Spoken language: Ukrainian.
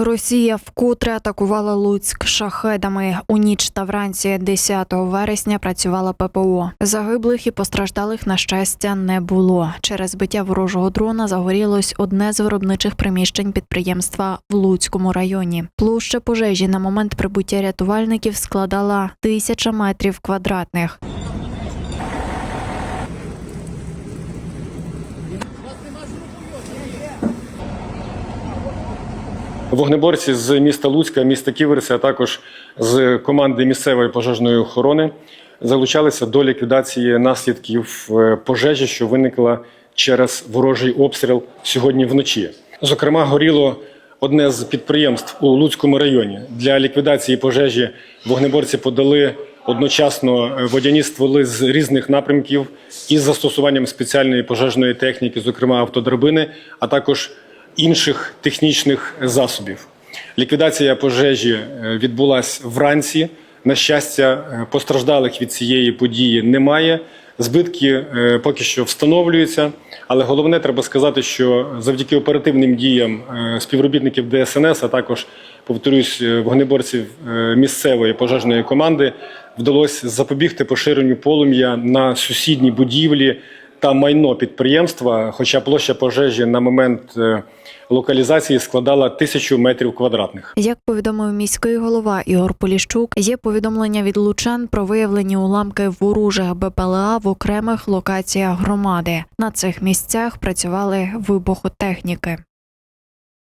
Росія вкотре атакувала Луцьк шахедами. У ніч та вранці 10 вересня працювала ППО. Загиблих і постраждалих на щастя не було. Через збиття ворожого дрона загорілось одне з виробничих приміщень підприємства в Луцькому районі. Площа пожежі на момент прибуття рятувальників складала тисяча метрів квадратних. Вогнеборці з міста Луцька, міста Ківерси, а також з команди місцевої пожежної охорони залучалися до ліквідації наслідків е, пожежі, що виникла через ворожий обстріл сьогодні вночі. Зокрема, горіло одне з підприємств у Луцькому районі. Для ліквідації пожежі вогнеборці подали одночасно е, водяні стволи з різних напрямків із застосуванням спеціальної пожежної техніки, зокрема автодрабини, а також інших технічних засобів. Ліквідація пожежі е, відбулась вранці. На щастя, е, постраждалих від цієї події немає. Збитки е, поки що встановлюються, але головне треба сказати, що завдяки оперативним діям співробітників ДСНС, а також повторюсь, вогнеборців місцевої пожежної команди, вдалося запобігти поширенню полум'я на сусідні будівлі та майно підприємства, хоча площа пожежі на момент е, локалізації складала тисячу метрів квадратних. Як повідомив міський голова Ігор Поліщук, є повідомлення від лучан про виявлені уламки ворожих БПЛА в окремих локаціях громади. На цих місцях працювали вибухотехніки.